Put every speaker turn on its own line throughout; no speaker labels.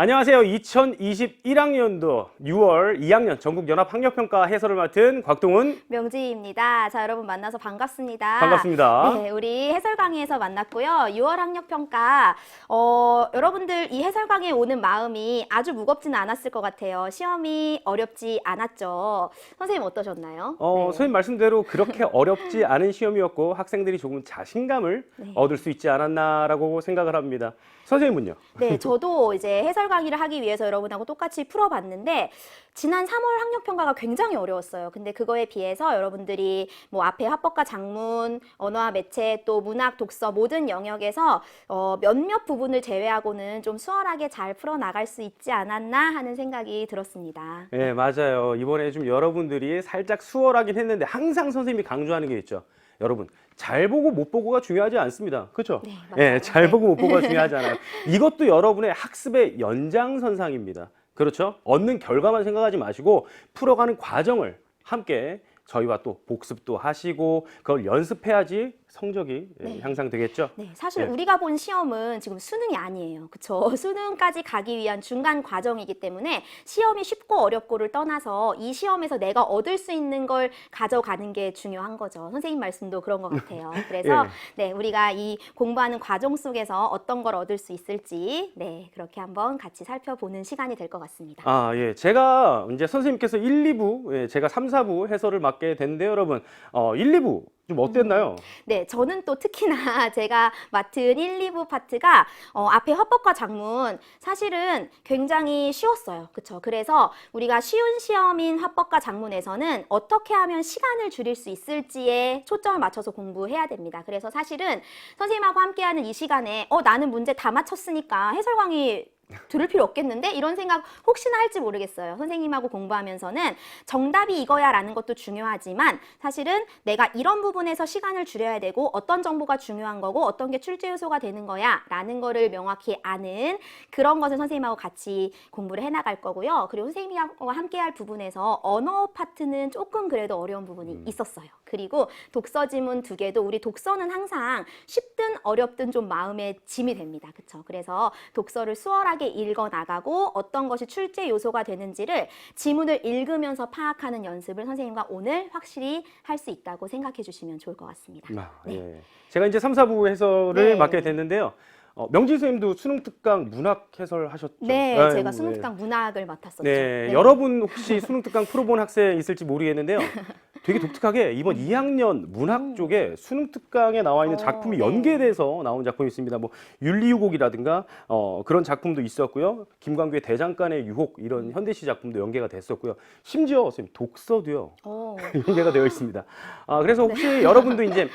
안녕하세요. 2021학년도 6월 2학년 전국연합학력평가 해설을 맡은 곽동훈
명지입니다. 자, 여러분 만나서 반갑습니다.
반갑습니다.
네, 우리 해설 강의에서 만났고요. 6월 학력평가, 어, 여러분들 이 해설 강의에 오는 마음이 아주 무겁지는 않았을 것 같아요. 시험이 어렵지 않았죠. 선생님 어떠셨나요?
어,
네.
선생님 말씀대로 그렇게 어렵지 않은 시험이었고 학생들이 조금 자신감을
네.
얻을 수 있지 않았나라고 생각을 합니다. 선생님은요?
네, 저도 이제 해설 강의를 하기 위해서 여러분하고 똑같이 풀어봤는데 지난 3월 학력 평가가 굉장히 어려웠어요. 근데 그거에 비해서 여러분들이 뭐 앞에 합법과 작문, 언어와 매체, 또 문학, 독서 모든 영역에서 어, 몇몇 부분을 제외하고는 좀 수월하게 잘 풀어 나갈 수 있지 않았나 하는 생각이 들었습니다.
네, 맞아요. 이번에 좀 여러분들이 살짝 수월하긴 했는데 항상 선생님이 강조하는 게 있죠. 여러분, 잘 보고 못 보고가 중요하지 않습니다. 그렇죠?
네.
예, 잘
네.
보고 못 보고가 중요하지 않아요. 이것도 여러분의 학습의 연장선상입니다. 그렇죠? 얻는 결과만 생각하지 마시고 풀어가는 과정을 함께 저희와 또 복습도 하시고 그걸 연습해야지 성적이 예,
네.
향상되겠죠?
네, 사실
네.
우리가 본 시험은 지금 수능이 아니에요. 그쵸? 수능까지 가기 위한 중간 과정이기 때문에 시험이 쉽고 어렵고를 떠나서 이 시험에서 내가 얻을 수 있는 걸 가져가는 게 중요한 거죠. 선생님 말씀도 그런 것 같아요. 그래서
예.
네, 우리가 이 공부하는 과정 속에서 어떤 걸 얻을 수 있을지 네, 그렇게 한번 같이 살펴보는 시간이 될 것 같습니다.
아, 예. 제가 이제 선생님께서 1, 2부, 예, 제가 3, 4부 해설을 맡게 됐는데요, 여러분. 어, 1, 2부 좀 어땠나요?
네, 저는 또 특히나 제가 맡은 1, 2부 파트가 어, 앞에 헌법과 작문 사실은 굉장히 쉬웠어요. 그렇죠? 그래서 우리가 쉬운 시험인 헌법과 작문에서는 어떻게 하면 시간을 줄일 수 있을지에 초점을 맞춰서 공부해야 됩니다. 그래서 사실은 선생님하고 함께하는 이 시간에 어, 나는 문제 다 맞췄으니까 해설 강의 들을 필요 없겠는데 이런 생각 혹시나 할지 모르겠어요. 선생님하고 공부하면서는 정답이 이거야라는 것도 중요하지만 사실은 내가 이런 부분에서 시간을 줄여야 되고 어떤 정보가 중요한 거고 어떤 게 출제 요소가 되는 거야라는 거를 명확히 아는 그런 것을 선생님하고 같이 공부를 해 나갈 거고요. 그리고 선생님하고 함께 할 부분에서 언어 파트는 조금 그래도 어려운 부분이 있었어요. 그리고 독서 지문 두 개도 우리 독서는 항상 쉽든 어렵든 좀 마음에 짐이 됩니다. 그렇죠? 그래서 독서를 수월하게 읽어 나가고 어떤 것이 출제 요소가 되는지를 지문을 읽으면서 파악하는 연습을 선생님과 오늘 확실히 할 수 있다고 생각해 주시면 좋을 것 같습니다.
아,
네.
예. 제가 이제 3, 4부 해설을
네.
맡게 됐는데요. 어, 명진 선생님도 수능 특강 문학 해설 하셨죠?
네,
아,
제가
네.
수능 특강 문학을 맡았었죠.
네, 여러분 혹시 수능 특강 풀어본 학생 있을지 모르겠는데요. 되게 독특하게 이번 2학년 문학 쪽에 수능 특강에 나와 있는
어,
작품이
네.
연계돼서 나온 작품이 있습니다. 뭐 윤리유곡이라든가 어, 그런 작품도 있었고요. 김광규의 대장간의 유혹 이런 현대시 작품도 연계가 됐었고요. 심지어 선생님 독서도요
어,
연계가 되어 있습니다. 아, 그래서 혹시 여러분도 이제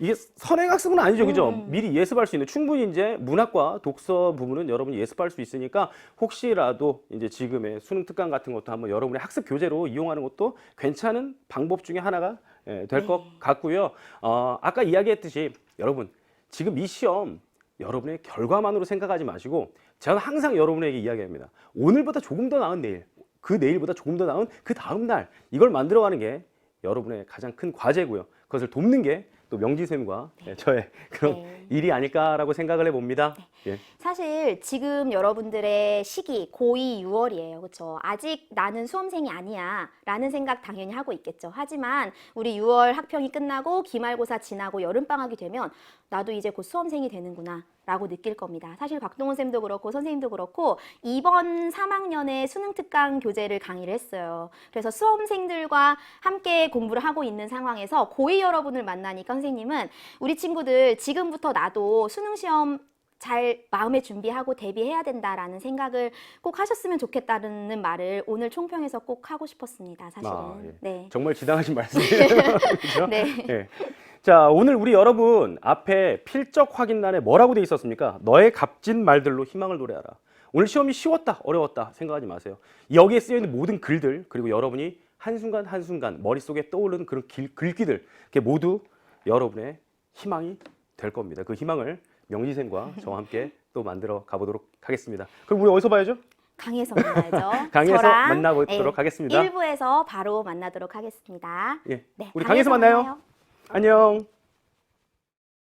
이게 선행학습은 아니죠, 그죠?
음.
미리 예습할 수 있는 충분히 이제 문학과 독서 부분은 여러분이 예습할 수 있으니까 혹시라도 이제 지금의 수능 특강 같은 것도 한번 여러분의 학습 교재로 이용하는 것도 괜찮은 방법 중에 하나가 될것
네.
같고요. 어, 아까 이야기했듯이 여러분 지금 이 시험 여러분의 결과만으로 생각하지 마시고 저는 항상 여러분에게 이야기합니다. 오늘보다 조금 더 나은 내일, 그 내일보다 조금 더 나은 그 다음 날 이걸 만들어가는 게 여러분의 가장 큰 과제고요. 그것을 돕는 게 또 명지쌤과 저의 그런
네.
일이 아닐까라고 생각을 해봅니다. 예.
사실 지금 여러분들의 시기 고2 6월이에요. 그렇죠? 아직 나는 수험생이 아니야 라는 생각 당연히 하고 있겠죠. 하지만 우리 6월 학평이 끝나고 기말고사 지나고 여름방학이 되면 나도 이제 곧 수험생이 되는구나 라고 느낄 겁니다. 사실 박동원 쌤도 그렇고 선생님도 그렇고 이번 3학년에 수능 특강 교재를 강의를 했어요. 그래서 수험생들과 함께 공부를 하고 있는 상황에서 고2 여러분을 만나니까 선생님은 우리 친구들 지금부터 나도 수능 시험 잘 마음의 준비하고 대비해야 된다라는 생각을 꼭 하셨으면 좋겠다는 말을 오늘 총평에서 꼭 하고 싶었습니다. 사실은.
아, 예.
네.
정말 지당하신 말씀이에요. 그죠?
네.
예. 자, 오늘 우리 여러분 앞에 필적 확인란에 뭐라고 돼 있었습니까? 너의 값진 말들로 희망을 노래하라. 오늘 시험이 쉬웠다, 어려웠다 생각하지 마세요. 여기에 쓰여 있는 모든 글들 그리고 여러분이 한순간 한순간 머릿속에 떠오르는 그런 길, 글귀들 그게 모두 여러분의 희망이 될 겁니다. 그 희망을 명지쌤과 저와 함께 또 만들어 가보도록 하겠습니다. 그럼 우리 어디서 봐야죠?
강의에서 만나야죠.
강의에서
저랑,
만나보도록 하겠습니다.
1부에서 바로 만나도록 하겠습니다.
예.
네,
우리 강의에서 만나요. 안녕.